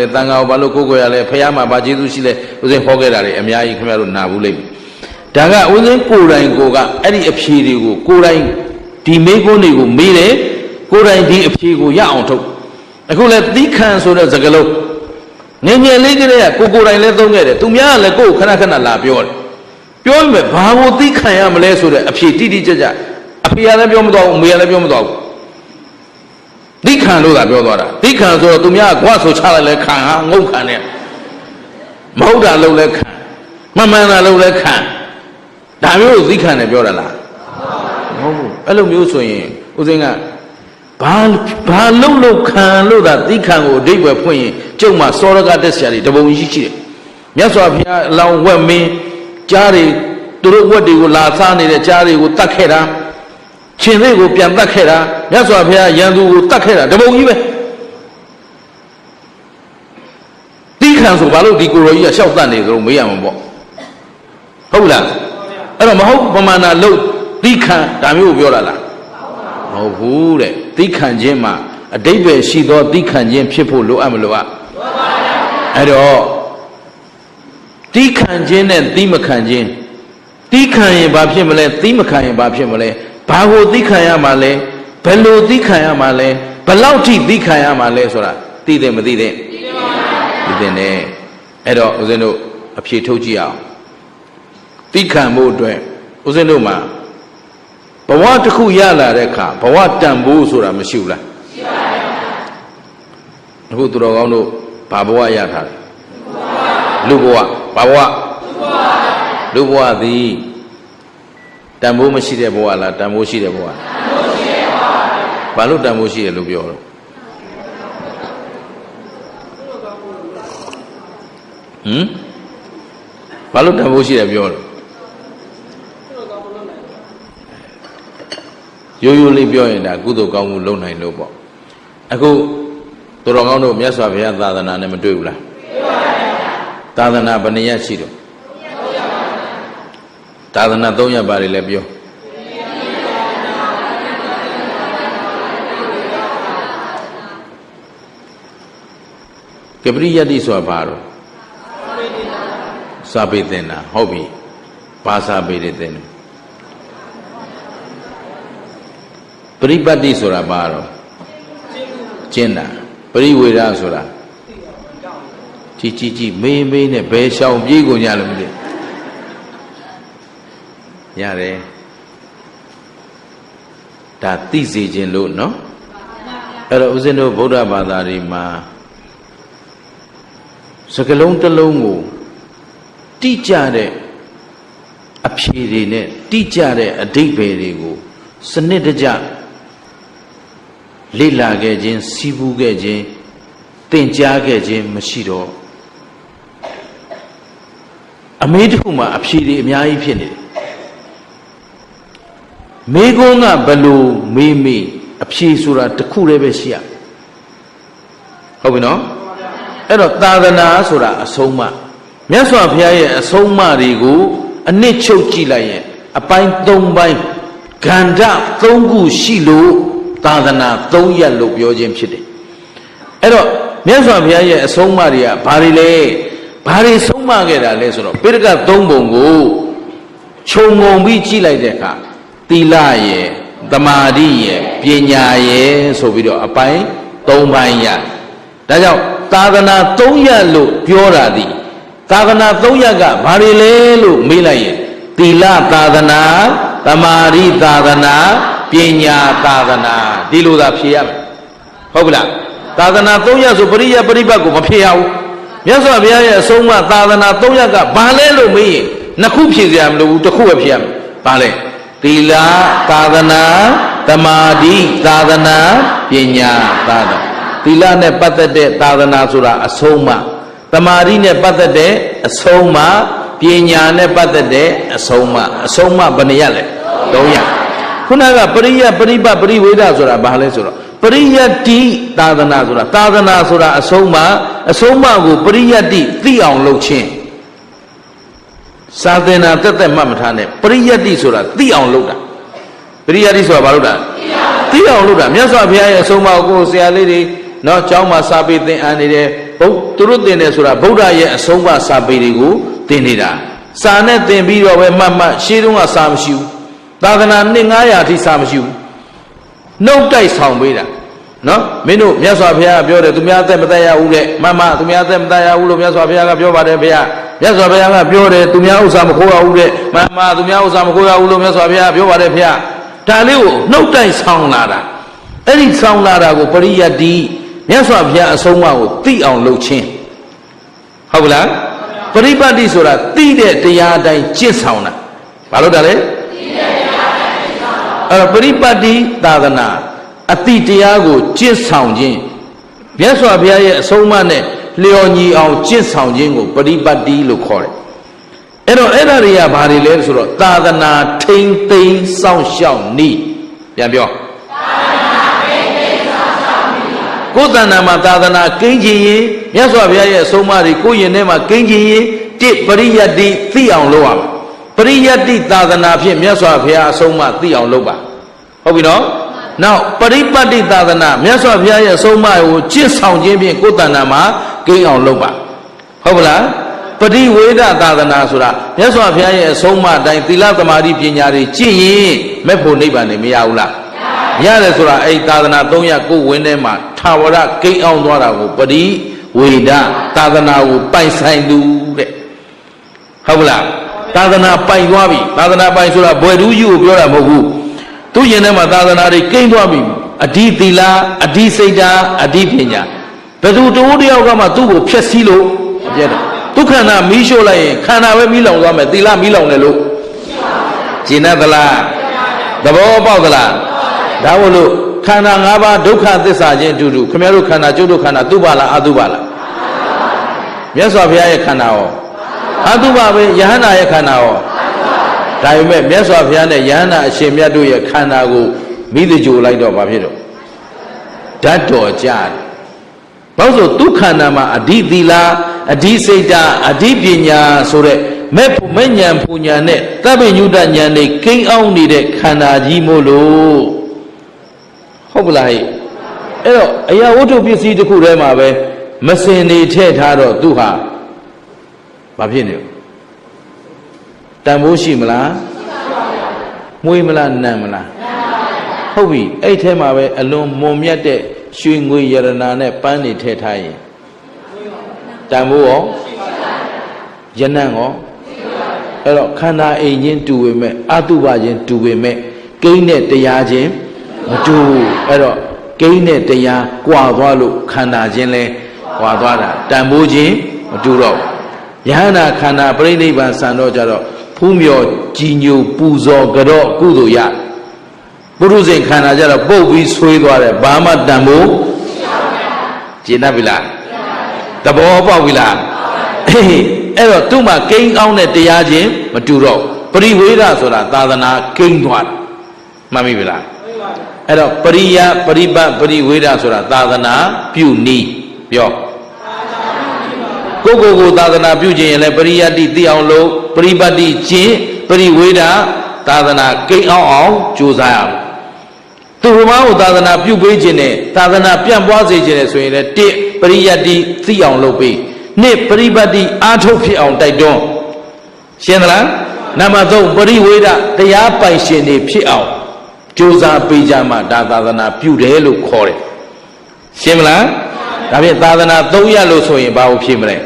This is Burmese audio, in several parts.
တန်ခါကိုဘာလို့ကိုးကွယ်ရလဲဖះမှာဘာကျေးဇူးရှိလဲဦးဇင်းဟောခဲ့တာတွေအများကြီးခင်ဗျားတို့နာဘူးလိမ့်မယ်ဒါကဦးဇင်းကိုယ်တိုင်ကိုကအဲ့ဒီအဖြေတွေကိုကိုယ်တိုင်ဒီမေးခွန်းတွေကိုမေးတယ်ကိုယ်တိုင်ဒီအဖြေကိုရအောင်ထုတ်အခုလဲသီးခံဆိုတဲ့စကားလုံးငယ်ငယ်လေးကလေးကကိုကိုယ်တိုင်လဲသုံးခဲ့တယ်သူများကလည်းကိုယ်ခဏခဏလာပြောတယ်ပြောရင်ဘာကိုသီးခံရမလဲဆိုတဲ့အဖြေတိတိကျကျအဖေကလည်းပြောမတော့ဘူးအမေကလည်းပြောမတော့ဘူး သီခံလို့သာပြောသွားတာသီခံဆိုတော့သူများကကွာဆိုချလိုက်လဲခံဟာငုတ်ခံနဲ့မဟုတ်တာလို့လဲခံမမှန်တာလို့လဲခံဒါမျိုးကိုသီခံနဲ့ပြောတာလားမဟုတ်ဘူးအဲ့လိုမျိုးဆိုရင်ဦးစင်းကဘာဘာလုံးလုံးခံလို့သာသီခံကိုအဓိပ္ပာယ်ဖွင့်ရင်ကျုံမှာစောရကတက်ဆရာတွေတပုံကြီးရှိတယ်မြတ်စွာဘုရားအလောင်းဝက်မင်းကြားတွေသူတို့ဝက်တွေကိုလာစားနေတဲ့ကြားတွေကိုတတ်ခဲ့တာ ရှင်သေးကိုပြန်တတ်ခဲ့တာမြတ်စွာဘုရားရန်သူကိုတတ်ခဲ့တာတပုံကြီးပဲတီးခံဆိုဘာလို့ဒီကိုရောကြီးကရှောက်တတ်နေသလိုမေးရမှာပေါ့ဟုတ်လားအဲ့တော့မဟုတ်ပမာဏလို့တီးခံဒါမျိုးကိုပြောတာလားမဟုတ်ဘူးတဲ့တီးခံခြင်းမှာအတိတ်ပဲရှိသောတီးခံခြင်းဖြစ်ဖို့လိုအပ်မလိုအပ်အဲ့တော့တီးခံခြင်းနဲ့တီးမခံခြင်းတီးခံရင်ဘာဖြစ်မလဲတီးမခံရင်ဘာဖြစ်မလဲ ဘာကိုတီးခံရမှာလဲဘယ်လိုတီးခံရမှာလဲဘယ်လောက်ထိတီးခံရမှာလဲဆိုတာသိတယ်မသိတဲ့သိတယ်နဲ့အဲ့တော့ဦးဇင်းတို့အဖြေထုတ်ကြည့်အောင်တီးခံမှုအတွက်ဦးဇင်းတို့မှာဘဝတစ်ခုရလာတဲ့အခါဘဝတန်ဖိုးဆိုတာမရှိဘူးလားရှိပါဘူးအခုသူတော်ကောင်းတို့ဘာဘဝရထားလဲလူဘဝဘာဘဝလူဘဝသည် တန်ဖိုးမရှိတဲ့ဘဝလားတန်ဖိုးရှိတဲ့ဘဝတန်ဖိုးရှိတဲ့ဘဝဘာလို့တန်ဖိုးရှိရလို့ပြောတော့ဟမ်ဘာလို့တန်ဖိုးရှိတယ်ပြောတော့ရိုးရိုးလေးပြောရင်ဒါကုသိုလ်ကောင်းမှုလုပ်နိုင်လို့ပေါ့အခုသူတော်ကောင်းတို့မြတ်စွာဘုရားသာသနာနဲ့မတွေ့ဘူးလားတွေ့ပါပါသာသနာဘယ်နှရက်ရှိတော့ သာသနာ၃ရက်ပါတယ်လည်းပြောကပရိယတ္တိဆိုတာဘာတော့စာပေသင်တာဟုတ်ပြီဘာစာပေတွေသင်တယ်ပရိပတ်တိဆိုတာဘာတော့ကျင့်တာပရိဝေဒဆိုတာကြည်ကြည်ကြည်မေးမေးနဲ့ဘယ်ရှောင်ပြေးကုန်ကြလို့မသိ ရတယ်ဒါသိစေခြင်းလို့နော်အဲ့တော့ဦးဇင်းတို့ဗုဒ္ဓဘာသာတွေမှာစကလုံးတစ်လုံးကိုတိကျတဲ့အဖြေတွေနဲ့တိကျတဲ့အဓိပ္ပာယ်တွေကိုစနစ်တကျလေ့လာခဲ့ခြင်းစီးပူးခဲ့ခြင်းသင်ကြားခဲ့ခြင်းမရှိတော့အမေးတစ်ခုမှာအဖြေတွေအများကြီးဖြစ်နေတယ် မေးခွန်းကဘလို့မေးမေးအဖြေဆိုတာတစ်ခုတည်းပဲရှိရဟုတ်ပြီနော်အဲ့တော့သာသနာဆိုတာအဆုံးအမမြတ်စွာဘုရားရဲ့အဆုံးအမတွေကိုအနစ်ချုပ်ကြည့်လိုက်ရင်အပိုင်း၃ပိုင်းဂန္ဓ၃ခုရှိလို့သာသနာ၃ရက်လို့ပြောခြင်းဖြစ်တယ်အဲ့တော့မြတ်စွာဘုရားရဲ့အဆုံးအမတွေကဘာတွေလဲဘာတွေဆုံးမခဲ့တာလဲဆိုတော့ပိဋက၃ပုံကိုခြုံငုံပြီးကြည့်လိုက်တဲ့အခါ သီလရဲ့သမာဓိရဲ့ပညာရဲ့ဆိုပြီးတော့အပိုင်း၃ပိုင်းရဒါကြောင့်သာသနာ၃ရက်လို့ပြောတာဒီသာသနာ၃ရက်ကဘာတွေလဲလို့မေးလိုက်ရင်သီလသာသနာသမာဓိသာသနာပညာသာသနာဒီလိုသာဖြေရမယ်ဟုတ်ကလားသာသနာ၃ရက်ဆိုပရိယပရိပတ်ကိုမဖြေရဘူးမြတ်စွာဘုရားရဲ့အဆုံးအမသာသနာ၃ရက်ကဘာလဲလို့မေးရင်နှစ်ခုဖြေစရာမလိုဘူးတစ်ခုပဲဖြေရမယ်ဘာလဲ သီလသာသနာသမာဓိသာသနာပညာသာသနာသီလနဲ့ပတ်သက်တဲ့သာသနာဆိုတာအဆုံးအမသမာဓိနဲ့ပတ်သက်တဲ့အဆုံးအမပညာနဲ့ပတ်သက်တဲ့အဆုံးအမအဆုံးအမဘယ်နှရက်လဲ၃ရက်ခုနကပရိယပရိပတ်ပရိဝေဒဆိုတာဘာလဲဆိုတော့ပရိယတ္တိသာသနာဆိုတာသာသနာဆိုတာအဆုံးအမအဆုံးအမကိုပရိယတ္တိသိအောင်လုပ်ခြင်း စာသင်တာတက်တက်မှတ်မထားနဲ့ပရိယတ်တိဆိုတာသိအောင်လုပ်တာပရိယတ်တိဆိုတာဘာလုပ်တာသိအောင်လုပ်တာမြတ်စွာဘုရားရဲ့အဆုံးအမကိုဆရာလေးတွေနော်ကျောင်းမှာစာပေသင်အပ်နေတယ်ဘုသူတို့သင်တယ်ဆိုတာဗုဒ္ဓရဲ့အဆုံးအမစာပေတွေကိုသင်နေတာစာနဲ့သင်ပြီးတော့ပဲမှတ်မှတ်ရှေးတုန်းကစာမရှိဘူးသာသနာနှစ်900အထိစာမရှိဘူးနှုတ်တိုက်ဆောင်ပေးတာနော်မင်းတို့မြတ်စွာဘုရားကပြောတယ်သူများအသက်မသက်ရဘူးတဲ့မမသူများအသက်မသက်ရဘူးလို့မြတ်စွာဘုရားကပြောပါတယ်ဘုရား မြတ်စွာဘုရားကပြောတယ်သူများဥစ္စာမခိုးရဘူးတဲ့မမသူများဥစ္စာမခိုးရဘူးလို့မြတ်စွာဘုရားပြောပါတယ်ဘုရားဒါလေးကိုနှုတ်တိုက်ဆောင်လာတာအဲ့ဒီဆောင်လာတာကိုပရိယတ်တိမြတ်စွာဘုရားအဆုံးအမကိုသိအောင်လုပ်ခြင်းဟုတ်ကလားပရိပတ်တိဆိုတာသိတဲ့တရားအတိုင်းကျင့်ဆောင်တာဘာလို့တာလဲသိတဲ့တရားအတိုင်းကျင့်ဆောင်တာအဲ့တော့ပရိပတ်တိသာသနာအတိတရားကိုကျင့်ဆောင်ခြင်းမြတ်စွာဘုရားရဲ့အဆုံးအမနဲ့ လျော်ညီအောင်ကျင့်ဆောင်ခြင်းကိုပရိပတ်တိလို့ခေါ်တယ်အဲ့တော့အဲ့ဒါတွေကဘာတွေလဲဆိုတော့သာသနာထိမ့်သိမ်းစောင့်ရှောက်နည်းပြန်ပြောကိုယ်တဏ္ဍာမှာသာသနာကိန်းခြင်းရင်မြတ်စွာဘုရားရဲ့အဆုံးအမတွေကိုယ့်ရင်ထဲမှာကိန်းခြင်းရင်တစ်ပရိယတ်တိသိအောင်လုပ်ရမှာပရိယတ်တိသာသနာဖြင့်မြတ်စွာဘုရားအဆုံးအမသိအောင်လုပ်ပါဟုတ်ပြီနော်နောက်ပရိပတ်တိသာသနာမြတ်စွာဘုရားရဲ့အဆုံးအမကိုကျင့်ဆောင်ခြင်းဖြင့်ကိုယ်တဏ္ဍာမှာ ကိန်းအောင်လုပ်ပါဟုတ်ပလားပရိဝေဒသာသနာဆိုတာမြတ်စွာဘုရားရဲ့အဆုံးအမအတိုင်းသီလသမာဓိပညာတွေကျင့်ရင်မဲ့ဖို့နိဗ္ဗာန်နေမရဘူးလားရတယ်ဆိုတာအဲ့သာသနာ300ကိုဝင်းထဲမှာထာဝရကိန်းအောင်သွားတာကိုပရိဝေဒသာသနာကိုပိုင်ဆိုင်သူတဲ့ဟုတ်ပလားသာသနာပိုင်သွားပြီသာသနာပိုင်ဆိုတာဘွယ်တူးကြီးကိုပြောတာမဟုတ်ဘူးသူရင်ထဲမှာသာသနာတွေကိန်းသွားပြီအဓိသီလအဓိစိတ်ဓာအဓိပညာ ဘယ်သူတူတယောက်ကမှသူ့ကိုဖျက်ဆီးလို့မပြတ်တယ်ဒုက္ခနာမီးရှို့လိုက်ရင်ခန္ဓာပဲမီးလောင်သွားမယ်သီလမီးလောင်တယ်လို့ရှင်းသလားသဘောပေါက်သလားဒါမို့လို့ခန္ဓာ၅ပါးဒုက္ခသစ္စာချင်းအတူတူခင်ဗျားတို့ခန္ဓာကျုပ်တို့ခန္ဓာသူ့ပါလားအတုပါလားမြတ်စွာဘုရားရဲ့ခန္ဓာရောအတုပါပဲယဟန္တာရဲ့ခန္ဓာရောဒါပေမဲ့မြတ်စွာဘုရားနဲ့ယဟန္တာအရှင်မြတ်တို့ရဲ့ခန္ဓာကိုမိသကြိုလိုက်တော့ဘာဖြစ်တော့ဓာတ်တော်ကြတယ် ဘာလို့ဆိုဒုက္ခန္တာမှာအဓိသီလာအဓိစိတ်တာအဓိပညာဆိုတဲ့မဲ့ဖို့မဲ့ညာပူညာနဲ့သဗ္ဗညုတညာနဲ့ကိန်းအောင်နေတဲ့ခန္ဓာကြီးမို့လို့ဟုတ်ပလားဟဲ့အဲ့တော့အရာဝတ္ထုပစ္စည်းတစ်ခုထဲမှာပဲမစင်နေထည့်ထားတော့သူဟာဘာဖြစ်နေတန်ဖိုးရှိမလားမွေးမလားနံမလားဟုတ်ပြီအဲ့ထဲမှာပဲအလွန်မွန်မြတ်တဲ့ ရွှေငွေယရနာနဲ့ပန်းနေထည့်ထားရင်တန်ဖိုးရောယနံ့ရောအဲ့တော့ခန္ဓာအိမ်ချင်းတူပေမဲ့အတုပချင်းတူပေမဲ့ကိန်းနဲ့တရားချင်းမတူအဲ့တော့ကိန်းနဲ့တရားကွာသွားလို့ခန္ဓာချင်းလဲကွာသွားတာတန်ဖိုးချင်းမတူတော့ယဟန္တာခန္ဓာပြိဋိဘံဆံတော့ကြတော့ဖူးမြော်ကြည်ညိုပူဇော်ကြော့ကုသိုလ်ရ ပုရုဇဉ်ခန္ဓာကြတော့ပုတ်ပြီးဆွေးသွားတယ်ဘာမှတန်ဖိုးကျင့်တတ်ပြီလားသဘောပေါက်ပြီလားအေးအဲ့တော့သူ့မှာကိန်းကောင်းတဲ့တရားချင်းမတူတော့ပရိဝေဒဆိုတာသာသနာကိန်းသွားတယ်မှတ်မိပြီလားအဲ့တော့ပရိယပရိပတ်ပရိဝေဒဆိုတာသာသနာပြုနည်းပြောကိုကိုကိုသာသနာပြုခြင်းရင်လည်းပရိယတ္တိသိအောင်လို့ပရိပတ်တိကျင့်ပရိဝေဒသာသနာကိန်းအောင်အောင်ကြိုးစားရမယ် သူဘုရားကိုသာသနာပြုပေးခြင်းနဲ့သာသနာပြန့်ပွားစေခြင်းနဲ့ဆိုရင်လည်းတစ်ပရိယတ္တိသိအောင်လုပ်ပေးနှစ်ပရိပတ်တိအာထုတ်ဖြစ်အောင်တိုက်တွန်းရှင်းသလားနံပါတ်3ပရိဝေဒတရားပိုင်ရှင်တွေဖြစ်အောင်ကြိုးစားပေးကြမှဒါသာသနာပြုတယ်လို့ခေါ်တယ်ရှင်းမလားဒါဖြင့်သာသနာ၃ရလို့ဆိုရင်ဘာလို့ဖြစ်မလဲ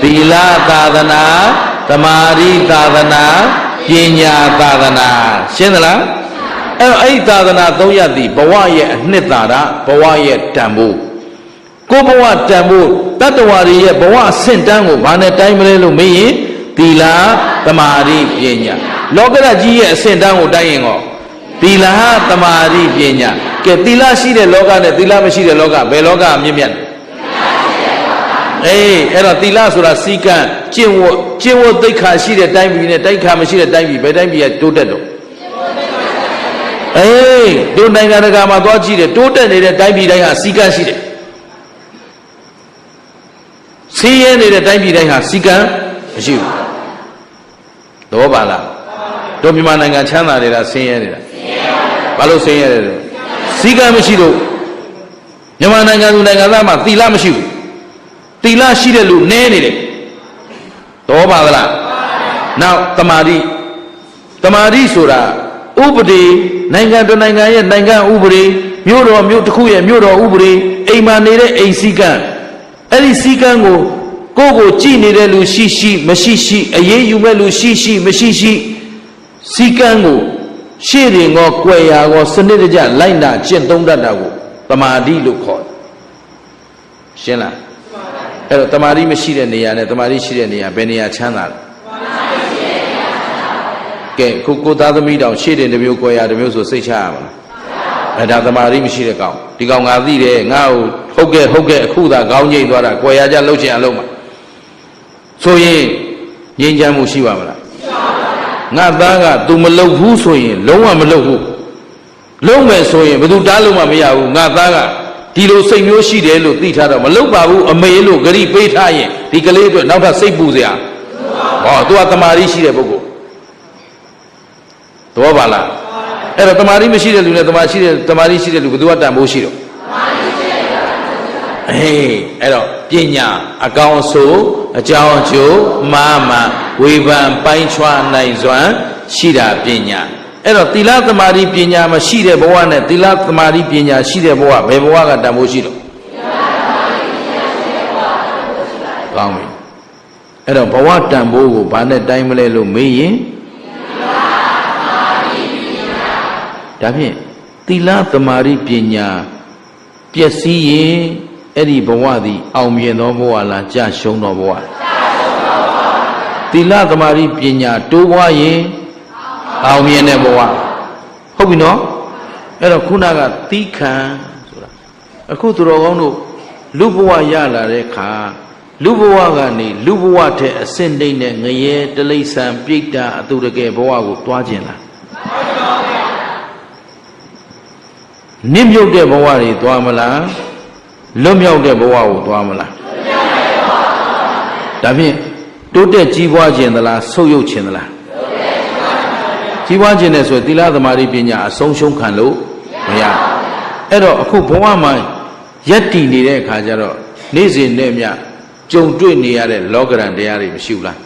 သီလသာသနာသမာဓိသာသနာပညာသာသနာရှင်းသလား အဲ့တော့အဲ့ဒီသာသနာ၃ရသည်ဘဝရဲ့အနှစ်သာရဘဝရဲ့တန်ဖိုးကိုဘဝတန်ဖိုးတတ္တဝါတွေရဲ့ဘဝအဆင့်တန်းကိုဘာနဲ့တိုင်းမလဲလို့မေးရင်သီလသမာဓိပညာလောကရကြီးရဲ့အဆင့်တန်းကိုတိုင်းရင်ကောသီလသမာဓိပညာကဲသီလရှိတဲ့လောကနဲ့သီလမရှိတဲ့လောကဘယ်လောကအမြင့်မြတ်အေးအဲ့တော့သီလဆိုတာစီကံကျင့်ဝတ်ကျင့်ဝတ်သိက္ခာရှိတဲ့တိုင်းပြည်နဲ့တိုက်ခါမရှိတဲ့တိုင်းပြည်ဘယ်တိုင်းပြည်ကတိုးတက်တော့ အေးတို့နိုင်ငံတကာမှာသွားကြည့်တယ်တိုးတက်နေတဲ့တိုင်းပြည်တိုင်းဟာစီကံရှိတယ်စီးရဲနေတဲ့တိုင်းပြည်တိုင်းဟာစီကံမရှိဘူးသဘောပါလားတို့မြန်မာနိုင်ငံချမ်းသာနေတာဆင်းရဲနေတာဘာလို့ဆင်းရဲတယ်လဲစီကံမရှိလို့မြန်မာနိုင်ငံသူနိုင်ငံသားမှာသီလမရှိဘူးသီလရှိတဲ့လူနည်းနေတယ်တော်ပါသလားနောက်တမာတိတမာတိဆိုတာ ဥပဒေနိုင်ငံတစ်နိုင်ငံရဲ့နိုင်ငံဥပဒေမြို့တော်မြို့တစ်ခုရဲ့မြို့တော်ဥပဒေအိမ်မှာနေတဲ့အိမ်စည်းကမ်းအဲ့ဒီစည်းကမ်းကိုကိုယ့်ကိုကြည်နေတဲ့လူရှိရှိမရှိရှိအရေးယူမဲ့လူရှိရှိမရှိရှိစည်းကမ်းကိုရှေ့ရင်ကောကွယ်ရာကောစနစ်တကျလိုက်နာကျင့်သုံးတတ်တာကိုတမာတိလို့ခေါ်တယ်ရှင်းလားအဲ့တော့တမာတိမရှိတဲ့နေရာနဲ့တမာတိရှိတဲ့နေရာဘယ်နေရာချမ်းသာလဲ ကဲခုကိုသားသမီးတောင်ရှေ့တင်တစ်မျိုးကွယ်ရာတစ်မျိုးဆိုစိတ်ချရမှာလားအဲ့ဒါတမာတိမရှိတဲ့ကောင်ဒီကောင်ငါသိတယ်ငါ့ကိုဟုတ်ကဲ့ဟုတ်ကဲ့အခုသာခေါင်းငိမ့်သွားတာကွယ်ရာကြလှုပ်ချင်အောင်လုပ်မှာဆိုရင်ငြိမ်းချမ်းမှုရှိပါမလားငါသားက तू မလုပ်ဘူးဆိုရင် လုံးဝမလုပ်ဘူးလုံးမယ်ဆိုရင်ဘယ်သူတားလို့မှမရဘူးငါသားကဒီလိုစိတ်မျိုးရှိတယ်လို့သိထားတော့မလုပ်ပါဘူးအမေလို့ဂရိပေးထားရင်ဒီကလေးအတွက်နောက်ထပ်စိတ်ပူစရာဟော तू ကတမာရီရှိတဲ့ပုဂ္ဂိုလ် သဘောပါလားအဲ့တော့တမာရီမရှိတဲ့လူနဲ့တမာရှိတဲ့တမာရီရှိတဲ့လူဘယ်သူကတန်ဖိုးရှိတော့အေးအဲ့တော့ပညာအကောင်ဆိုအကြောင်းကျိုးမာမဝေဖန်ပိုင်းချွာနိုင်စွမ်းရှိတာပညာအဲ့တော့သီလသမာဓိပညာမရှိတဲ့ဘဝနဲ့သီလသမာဓိပညာရှိတဲ့ဘဝဘယ်ဘဝကတန်ဖိုးရှိတော့ကောင်းပြီအဲ့တော့ဘဝတန်ဖိုးကိုဘာနဲ့တိုင်းမလဲလို့မေးရင် ဒါဖြင့်သီလသမာဓိပညာပျက်စီးရင်အဲ့ဒီဘဝသည်အောင်မြင်သောဘဝလားကြာရှုံးသောဘဝလားသီလသမာဓိပညာတိုးပွားရင်အောင်မြင်တဲ့ဘဝဟုတ်ပြီနော်အဲ့တော့ခုနကသီခံဆိုတာအခုသူတော်ကောင်းတို့လူဘဝရလာတဲ့ခါလူဘဝကနေလူဘဝထက်အဆင့်တိတ်နဲ့ငရဲတလိษံပြိတ္တာအတုတကယ်ဘဝကိုတွားကျင်လာ နစ်မြုပ်တဲ့ဘဝတွေသွားမလားလွတ်မြောက်တဲ့ဘဝကိုသွားမလားဒါဖြင့်တိုးတက်ကြီးပွားခြင်းသလားဆုပ်ယုပ်ခြင်းသလားကြီးပွားခြင်းနဲ့ဆိုသီလသမารိပညာအဆုံးရှုံးခံလို့မရအဲ့တော့အခုဘဝမှာရက်တည်နေတဲ့အခါကျတော့နေ့စဉ်နဲ့မြကြုံတွေ့နေရတဲ့လောကရန်တရားတွေမရှိဘူးလား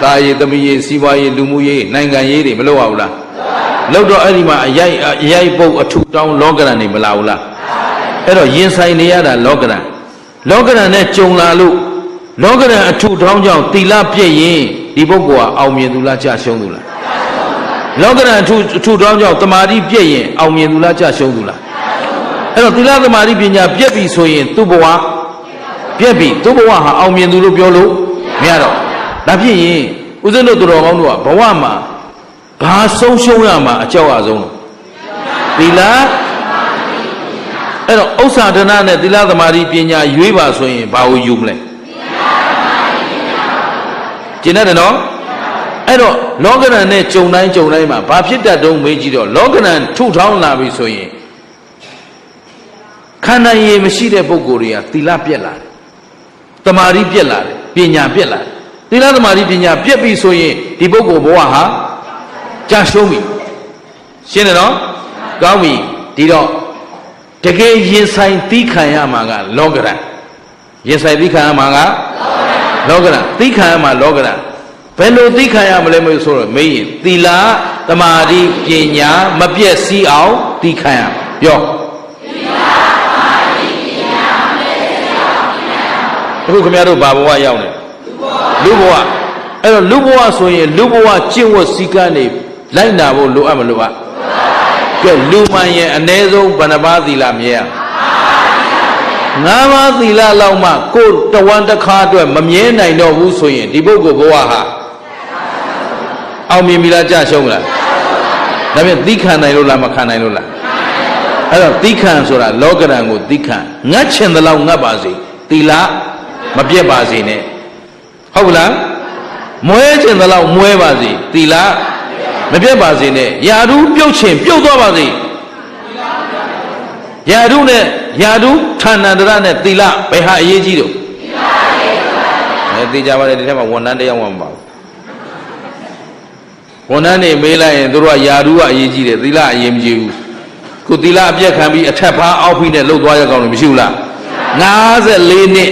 တာရည်သမီးရည်စီးပွားရေးလူမှုရေးနိုင်ငံရေးတွေမလုပ်ရဘူးလား လုပ်တော့အဲ့ဒီမှာအရိုက်အရိုက်ပုတ်အထူတောင်းလောကရန်တွေမလာဘူးလားအဲ့တော့ရင်ဆိုင်နေရတာလောကရန်လောကရန်နဲ့ကြုံလာလို့လောကရန်အထူထောင်းကြောင့်တီလာပြည့်ရင်ဒီပုဂ္ဂိုလ်ကအောင်မြင်သူလားကြာရှုံးသူလားလောကရန်အထူအထူထောင်းကြောင့်တမာတိပြည့်ရင်အောင်မြင်သူလားကြာရှုံးသူလားအဲ့တော့သီလသမာဓိပညာပြည့်ပြီဆိုရင်သူ့ဘဝပြည့်ပြီသူ့ဘဝဟာအောင်မြင်သူလို့ပြောလို့မရတော့ဒါဖြစ်ရင်ဦးဇင်းတို့သူတော်ကောင်းတို့ကဘဝမှာ ဘာဆုံးရှုံးရမှာအကြောက်အဆုံးလို့သီလအဲ့တော့ဥစ္စာဒနာနဲ့သီလသမာဓိပညာရွေးပါဆိုရင်ဘာကိုယူမလဲကျင်တယ်နော်အဲ့တော့လောကရန်နဲ့ကြုံတိုင်းကြုံတိုင်းမှာဘာဖြစ်တတ်တုံးမေးကြည့်တော့လောကရန်ထုထောင်းလာပြီဆိုရင်ခန္ဓာရည်မရှိတဲ့ပုဂ္ဂိုလ်တွေကသီလပြက်လာတယ်တမာရီပြက်လာတယ်ပညာပြက်လာတယ်သီလတမာရီပညာပြက်ပြီဆိုရင်ဒီပုဂ္ဂိုလ်ဘဝဟာ ကြာရှုံးပြီရှင်းတယ်နော်ကောင်းပြီဒီတော့တကယ်ရင်ဆိုင်သီးခံရမှာကလောကရန်ရင်ဆိုင်သီးခံရမှာကလောကရန်သီးခံရမှာလောကရန်ဘယ်လိုသီးခံရမလဲမလို့ဆိုတော့မေးရင်သီလတမာရီပညာမပြည့်စည်အောင်သီးခံရပြောအခုခင်ဗျားတို့ဘာဘဝရောက်နေလူဘဝအဲ့တော့လူဘဝဆိုရင်လူဘဝကျင့်ဝတ်စည်းကမ်းတွေ လိုက်နာဖို့လိုအပ်မလိုအပ်ကဲလူမှန်ရဲ့အ ਨੇ ဆုံးဘဏ္ဍပါသီလမြဲရငါးပါးသီလလောက်မှကိုယ်တဝမ်းတစ်ခါအတွက်မမြဲနိုင်တော့ဘူးဆိုရင်ဒီပုဂ္ဂိုလ်ဘဝဟာအောင်မြင်ပြီလားကြာရှုံးလားဒါဖြင့်သီးခံနိုင်လို့လားမခံနိုင်လို့လားအဲ့တော့သီးခံဆိုတာလောကရန်ကိုသီးခံငတ်ချင်သလောက်ငတ်ပါစေသီလမပြတ်ပါစေနဲ့ဟုတ်လားမွဲချင်သလောက်မွဲပါစေသီလ မပြတ်ပါစေနဲ့ယာဓုပြုတ်ချင်ပြုတ်သွားပါစေယာဓုနဲ့ယာဓုဌာဏန္တရနဲ့သီလဘယ်ဟာအရေးကြီးတော့သီလအရေးကြီးပါဘူးအဲသိကြပါလေဒီထက်မှာဝန်ထမ်းတရားမှမပါဘူးဝန်ထမ်းတွေမေးလိုက်ရင်တို့ကယာဓုကအရေးကြီးတယ်သီလအရေးမကြီးဘူးခုသီလအပြက်ခံပြီးအထက်ဖားအောက်ဖိနဲ့လှုပ်သွားရကောင်လို့မရှိဘူးလား54နှစ်